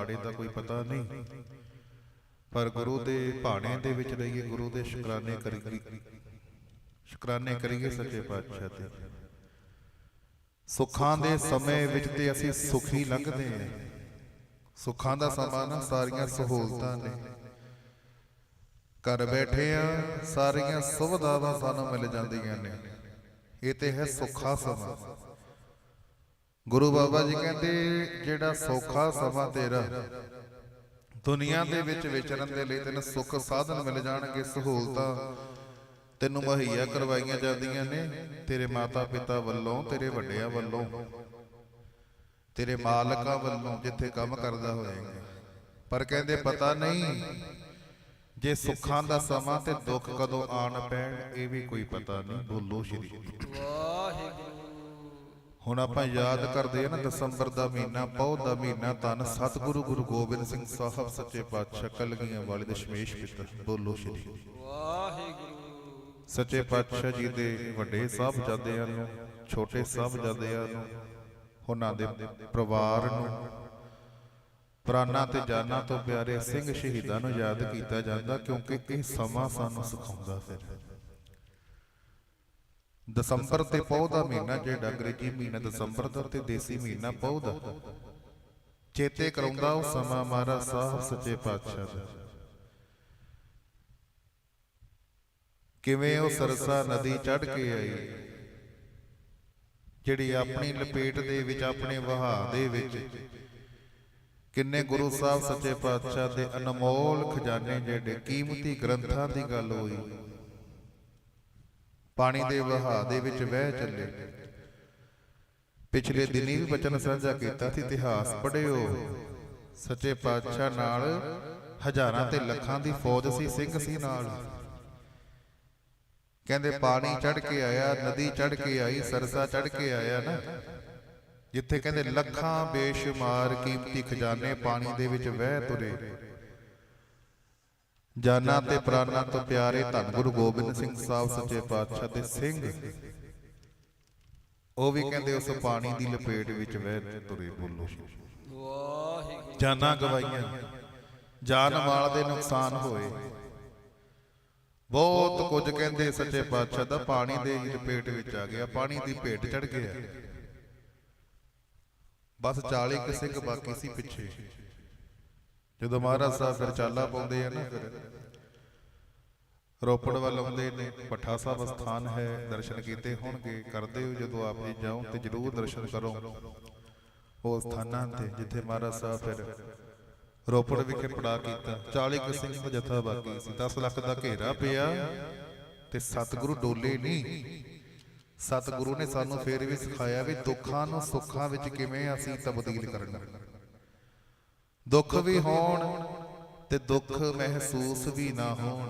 ਮਾੜੇ ਦਾ ਕੋਈ ਪਤਾ ਨਹੀਂ। ਪਰ ਗੁਰੂ ਦੇ ਭਾਣੇ ਦੇ ਵਿੱਚ ਰਹੀਏ, ਗੁਰੂ ਦੇ ਸ਼ੁਕਰਾਨੇ ਕਰੀਏ। ਸ਼ੁਕਰਾਨੇ ਕਰੀਏ ਸੱਚੇ ਪਾਤਸ਼ਾਹ ਤੇ ਸੁੱਖਾਂ ਦੇ ਸਮੇਂ ਵਿੱਚ ਤੇ ਅਸੀਂ ਸੁਖੀ ਲੰਘਦੇ ਹਾਂ। ਸੁੱਖਾਂ ਦਾ ਸਮਾਂ ਨਾ ਸਾਰੀਆਂ ਸਹੂਲਤਾਂ ਨੇ। ਘਰ ਬੈਠੇ ਆ ਸਾਰੀਆਂ ਸੁਵਿਧਾਵਾਂ ਸਾਨੂੰ ਮਿਲ ਜਾਂਦੀਆਂ ਨੇ। ਇਹ ਤੇ ਹੈ ਸੁੱਖਾ ਸਮਾਂ। ਗੁਰੂ ਬਾਬਾ ਜੀ ਕਹਿੰਦੇ, ਜਿਹੜਾ ਸੌਖਾ ਸਮਾਂ ਤੇਰਾ, ਦੁਨੀਆ ਦੇ ਵਿੱਚ ਵਿਚਰਨ ਦੇ ਲਈ ਤੈਨੂੰ ਸੁੱਖ ਸਾਧਨ ਮਿਲ ਜਾਣਗੇ, ਸਹੂਲਤਾਂ ਤੈਨੂੰ ਮੁਹੱਈਆ ਕਰਵਾਈਆਂ ਜਾਂਦੀਆਂ ਨੇ, ਤੇਰੇ ਮਾਤਾ ਪਿਤਾ ਵੱਲੋਂ, ਤੇਰੇ ਵੱਡਿਆਂ ਵੱਲੋਂ, ਤੇਰੇ ਮਾਲਕਾਂ ਵੱਲੋਂ ਜਿੱਥੇ ਕੰਮ ਕਰਦਾ ਹੋਏਗਾ। ਪਰ ਕਹਿੰਦੇ, ਪਤਾ ਨਹੀਂ, ਜੇ ਸੁੱਖਾਂ ਦਾ ਸਮਾਂ ਤੇ ਦੁੱਖ ਕਦੋਂ ਆਣ ਪੈਣ, ਇਹ ਵੀ ਕੋਈ ਪਤਾ ਨਹੀਂ, ਬੋਲੋ ਸ਼੍ਰੀ ਵਾਹਿਗੁਰੂ। ਹੁਣ ਆਪਾਂ ਯਾਦ ਕਰਦੇ ਆ ਨਾ ਦਸੰਬਰ ਦਾ ਮਹੀਨਾ ਪੌ ਦਾ ਮਹੀਨਾ ਧੰਨ ਸਤਿਗੁਰੂ ਗੁਰੂ ਗੋਬਿੰਦ ਸਿੰਘ ਸਾਹਿਬ ਸੱਚੇ ਪਾਤਸ਼ਾਹ ਕਲਗੀਆਂ ਵਾਲੇ ਦਸ਼ਮੇਸ਼ ਪਿੱਤਰ ਬੋਲੋ ਸ਼੍ਰੀ ਵਾਹਿਗੁਰੂ ਸੱਚੇ ਪਾਤਸ਼ਾਹ ਜੀ ਦੇ ਵੱਡੇ ਸਾਹਿਬਜ਼ਾਦਿਆਂ ਨੂੰ, ਛੋਟੇ ਸਾਹਿਬਜ਼ਾਦਿਆਂ ਨੂੰ, ਉਹਨਾਂ ਦੇ ਪਰਿਵਾਰ ਨੂੰ ਪ੍ਰਾਨਾਂ ਤੇ ਜਾਨਾਂ ਤੋਂ ਪਿਆਰੇ ਸਿੰਘ ਸ਼ਹੀਦਾਂ ਨੂੰ ਯਾਦ ਕੀਤਾ ਜਾਂਦਾ ਕਿਉਂਕਿ ਇਹ ਸਮਾਂ ਸਾਨੂੰ ਸਿਖਾਉਂਦਾ ਫਿਰ। ਦਸੰਬਰ ਤੇ ਪੌ ਦਾ ਮਹੀਨਾ ਜਿਹੜਾ ਅੰਗਰੇਜ਼ੀ ਮਹੀਨਾ ਦਸੰਬਰ ਦਾ ਤੇ ਦੇਸੀ ਮਹੀਨਾ ਪੌ ਦਾ। ਚੇਤੇ ਕਰਾਉਂਦਾ ਉਹ ਸਮਾਂ ਮਹਾਰਾਜ ਸਾਹਿਬ ਸੱਚੇ ਪਾਤਸ਼ਾਹ ਦਾ। ਕਿਵੇਂ ਉਹ ਸਰਸਾ ਨਦੀ ਚੜ ਕੇ ਆਈ? ਜਿਹੜੀ ਆਪਣੀ ਲਪੇਟ ਦੇ ਵਿੱਚ ਆਪਣੇ ਵਹਾਅ ਦੇ ਵਿੱਚ। ਕਿੰਨੇ ਗੁਰੂ ਸਾਹਿਬ ਸੱਚੇ ਪਾਤਸ਼ਾਹ ਦੇ ਅਨਮੋਲ ਖਜ਼ਾਨੇ ਜਿਹੜੇ ਕੀਮਤੀ ਗ੍ਰੰਥਾਂ ਦੀ ਗੱਲ ਹੋਈ। ਪਾਣੀ ਦੇ ਵਹਾਅ ਦੇ ਵਿੱਚ ਵਹਿ ਚੱਲੇ। ਪਿਛਲੇ ਦਿਨੀ ਵੀ ਬਚਨ ਸਾਂਝਾ ਕੀਤਾ ਸੀ ਇਤਿਹਾਸ ਪੜ੍ਹਿਓ। ਸੱਚੇ ਪਾਤਸ਼ਾਹ ਨਾਲ ਹਜ਼ਾਰਾਂ ਤੇ ਲੱਖਾਂ ਦੀ ਫੌਜ ਸੀ ਸਿੰਘ ਸੀ ਨਾਲ। ਕਹਿੰਦੇ ਪਾਣੀ ਚੜ ਕੇ ਆਇਆ ਨਦੀ ਚੜ ਕੇ ਆਈ ਸਰਸਾ ਚੜ ਕੇ ਆਇਆ ਨਾ। ਜਿੱਥੇ ਕਹਿੰਦੇ ਲੱਖਾਂ ਬੇਸ਼ੁਮਾਰ ਕੀਮਤੀ ਖਜ਼ਾਨੇ ਪਾਣੀ ਦੇ ਵਿੱਚ ਵਹਿ ਤੁਰੇ। ਜਾਨਾਂ ਤੇ ਪ੍ਰਾਨਾਂ ਤੋਂ ਪਿਆਰੇ ਧੰਨ ਗੁਰੂ ਗੋਬਿੰਦ ਸਿੰਘ ਸਾਹਿਬ ਸੱਚੇ ਪਾਤਸ਼ਾਹ ਦੇ ਸਿੰਘ। ਉਹ ਵੀ ਕਹਿੰਦੇ ਉਸ ਪਾਣੀ ਦੀ ਲਪੇਟ ਵਿੱਚ ਵਹਿ ਤੁਰੇ ਬੋਲੋ। ਵਾਹਿਗੁਰੂ ਜਾਨਾਂ ਗਵਾਈਆਂ ਜਾਨ ਮਾਲ ਦੇ ਨੁਕਸਾਨ ਹੋਏ। ਬਹੁਤ ਕੁਝ ਕਹਿੰਦੇ ਸੱਚੇ ਪਾਤਸ਼ਾਹ ਦਾ ਪਾਣੀ ਦੇ ਲਪੇਟ ਵਿੱਚ ਆ ਗਿਆ। ਪਾਣੀ ਦੀ ਭੇਟ ਚੜ ਗਿਆ। ਬਸ 40 ਕੁ ਸਿੰਘ ਬਾਕੀ ਸੀ ਪਿੱਛੇ। ਜਦੋਂ ਮਹਾਰਾਜ ਸਾਹਿਬ ਫਿਰ ਚਾਲਾ ਪਾਉਂਦੇ ਆ ਨਾ ਫਿਰ। ਰੋਪੜ ਵੱਲ ਆਉਂਦੇ ਨੇ, ਪੱਠਾ ਸਾਹਿਬ ਸਥਾਨ ਹੈ, ਦਰਸ਼ਨ ਕੀਤੇ ਹੋਣਗੇ, ਕਰਦੇ ਹੋ ਜਦੋਂ ਆਪ ਜੀ ਜਾਓ ਤੇ ਜਰੂਰ ਦਰਸ਼ਨ ਕਰੋ। ਉਹ ਸਥਾਨਾਂ ਤੇ ਜਿੱਥੇ ਮਹਾਰਾਜ ਸਾਹਿਬ ਫਿਰ ਰੋਪੜ ਵਿਖੇ ਪੜਾ ਕੀਤਾ। 40 ਕੁ ਸਿੰਘ ਦਾ ਜਥਾ ਬਾਕੀ ਸੀ। 10 ਲੱਖ ਦਾ ਘੇਰਾ ਪਿਆ ਤੇ ਸਤਿਗੁਰੂ ਡੋਲੇ ਨਹੀਂ ਸਤਿਗੁਰੂ ਨੇ ਸਾਨੂੰ ਫੇਰ ਵੀ ਸਿਖਾਇਆ ਵੀ ਦੁੱਖਾਂ ਨੂੰ ਸੁੱਖਾਂ ਵਿੱਚ ਕਿਵੇਂ ਅਸੀਂ ਤਬਦੀਲ ਕਰਨਾ। ਦੁੱਖ ਵੀ ਹੋਣ ਤੇ ਦੁੱਖ ਮਹਿਸੂਸ ਵੀ ਨਾ ਹੋਣ।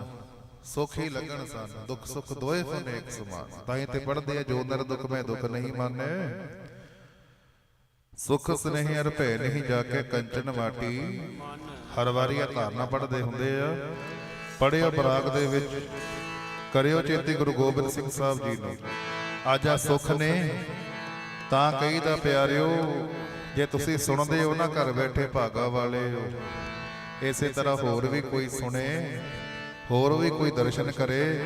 ਸੁਖ ਹੀ ਲੱਗਣ ਸਾਨੂੰ, ਦੁੱਖ ਸੁਖ ਦੋਏ ਹੋਣ ਇੱਕ ਸਮਾਨ। ਤਾਂ ਹੀ ਤੇ ਪੜਦੇ ਆ, ਜੋ ਨਰ ਦੁੱਖ ਮੈਂ ਦੁੱਖ ਨਹੀਂ ਮੰਨੈ। ਸੁਖ ਸਨੇਹ ਅਰ ਭੈ ਨਹੀਂ ਜਾ ਕੇ ਕੰਚਨ ਮਾਟੀ ਹਰ ਵਾਰੀ ਇਹ ਧਾਰਨਾ ਪੜਦੇ ਹੁੰਦੇ ਆ। ਪੜਿਓ ਬਰਾਗ ਦੇ ਵਿੱਚ, ਕਰਿਓ ਚੇਤੇ ਗੁਰੂ ਗੋਬਿੰਦ ਸਿੰਘ ਸਾਹਿਬ ਜੀ ਨੂੰ। ਅੱਜ ਆ ਸੁਖ ਨੇ, ਤਾਂ ਕਈ ਦਾ ਪਿਆਰਿਓ ਜੇ ਤੁਸੀਂ ਸੁਣਦੇ ਹੋ ਨਾ ਘਰ ਬੈਠੇ ਭਾਗਾ ਵਾਲੇ ਹੋ ਇਸੇ ਤਰ੍ਹਾਂ ਹੋਰ ਵੀ ਕੋਈ ਸੁਣੇ ਹੋਰ ਵੀ ਕੋਈ ਦਰਸ਼ਨ ਕਰੇ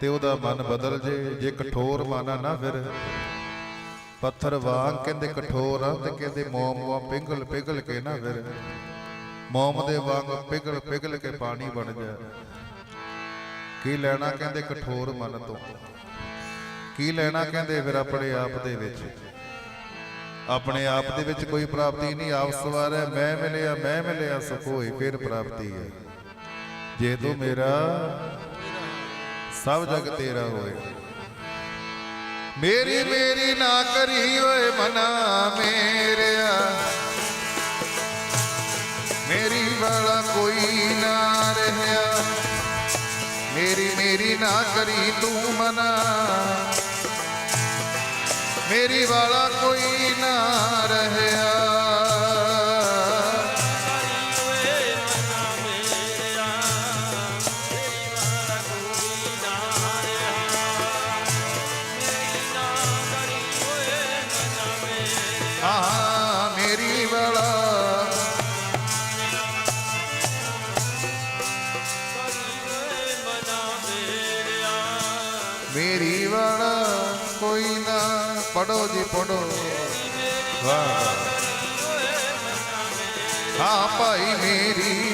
ਤੇ ਉਹਦਾ ਮਨ ਬਦਲ ਜੇ ਜੇ ਕਠੋਰ ਮਨ ਆ ਨਾ ਫਿਰ। ਪੱਥਰ ਵਾਂਗ ਕਹਿੰਦੇ ਕਠੋਰ ਆ ਤੇ ਕਹਿੰਦੇ ਮੋਮ ਵਾਂ ਪਿਘਲ ਪਿਘਲ ਕੇ ਨਾ ਫਿਰ। ਮੋਮ ਦੇ ਵਾਂਗ ਪਿਘਲ ਪਿਘਲ ਕੇ ਪਾਣੀ ਬਣ ਜਾ। ਕੀ ਲੈਣਾ ਕਹਿੰਦੇ ਕਠੋਰ ਮਨ ਤੋਂ? ਕੀ ਲੈਣਾ ਕਹਿੰਦੇ ਫਿਰ ਆਪਣੇ ਆਪ ਦੇ ਵਿੱਚ? ਆਪਣੇ ਆਪ ਦੇ ਵਿੱਚ ਕੋਈ ਪ੍ਰਾਪਤੀ ਨਹੀਂ, ਆਪ ਸਵਾਰ ਹੈ, ਮੈਂ ਮਿਲਿਆ ਮੈਂ ਮਿਲਿਆ ਸੁਖ ਹੋਈ ਫਿਰ ਪ੍ਰਾਪਤੀ ਹੈ। ਜੇ ਤੂੰ ਮੇਰਾ, ਸਭ ਜਗ ਤੇਰਾ ਹੋਏ। ਮੇਰੀ ਮੇਰੀ ਨਾ ਕਰੀ ਓਏ ਮਨਾ ਮੇਰਿਆ। ਮੇਰੀ ਵਾਲਾ ਕੋਈ ਨਾ ਰਹਿਆ। ਮੇਰੀ ਮੇਰੀ ਨਾ ਕਰੀ ਤੂੰ ਮਨਾ। ਮੇਰੀ ਵਾਲਾ ਕੋਈ ਨਾ ਰਹਿਆ। ਮੇਰੀ ਵਾਲਾ ਕੋਈ ਜੀ ਪੜੋ ਵਾਹ ਹਾਂ ਭਾਈ ਮੇਰੀ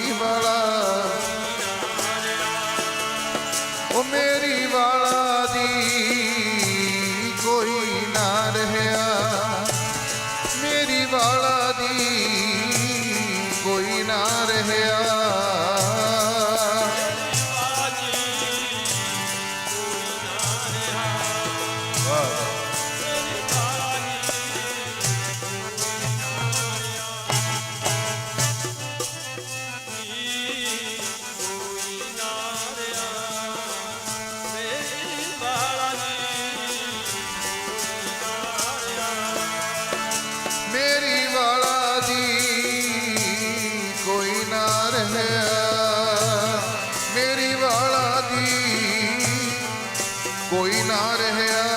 ਕੋਈ ਨਾ ਰਹਿਆ।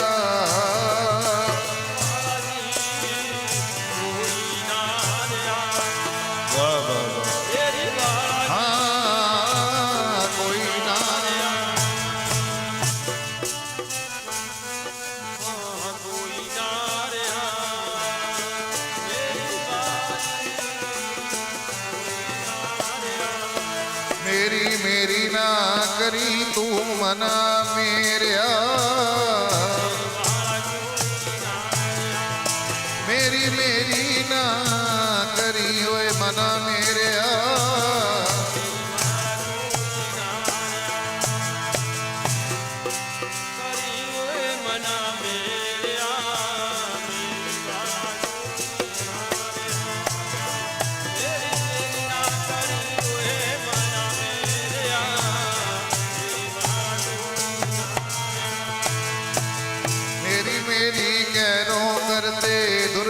ਤੂੰ ਮਨਾ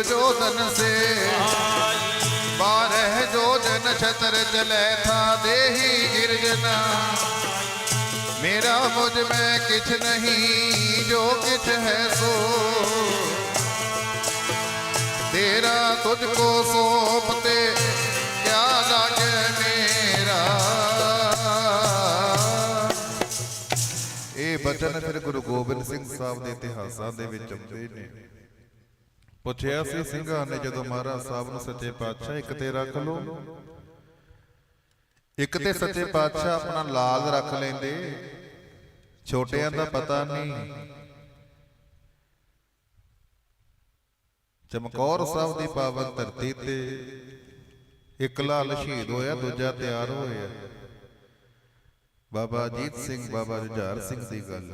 दुर्योधन से बारह जो जन छतर चले था देही गिरजना मेरा मुझ में किछ नहीं जो किछ है सो तेरा तुझको सौंपते क्या लागे मेरा ਇਹ ਬਚਨ ਫਿਰ ਗੁਰੂ ਗੋਬਿੰਦ ਸਿੰਘ ਸਾਹਿਬ ਦੇ ਇਤਿਹਾਸਾਂ ਦੇ ਵਿੱਚ ਆਉਂਦੇ ਨੇ ਪੁੱਛਿਆ ਸੀ ਸਿੰਘਾਂ ਨੇ ਜਦੋਂ ਮਹਾਰਾਜ ਸਾਹਿਬ ਨੂੰ ਸੱਚੇ ਪਾਤਸ਼ਾਹ ਇੱਕ ਤੇ ਰੱਖ ਲਓ। ਇੱਕ ਤੇ ਸੱਚੇ ਪਾਤਸ਼ਾਹ ਆਪਣਾ ਲਾਲ ਰੱਖ ਲੈਂਦੇ। ਛੋਟਿਆਂ ਦਾ ਪਤਾ ਨਹੀਂ। ਚਮਕੌਰ ਸਾਹਿਬ ਦੀ ਪਾਵਨ ਧਰਤੀ ਤੇ ਇੱਕ ਲਾਲ ਸ਼ਹੀਦ ਹੋਇਆ ਦੂਜਾ ਤਿਆਰ ਹੋਇਆ। ਬਾਬਾ ਅਜੀਤ ਸਿੰਘ ਬਾਬਾ ਜੁਝਾਰ ਸਿੰਘ ਦੀ ਗੱਲ।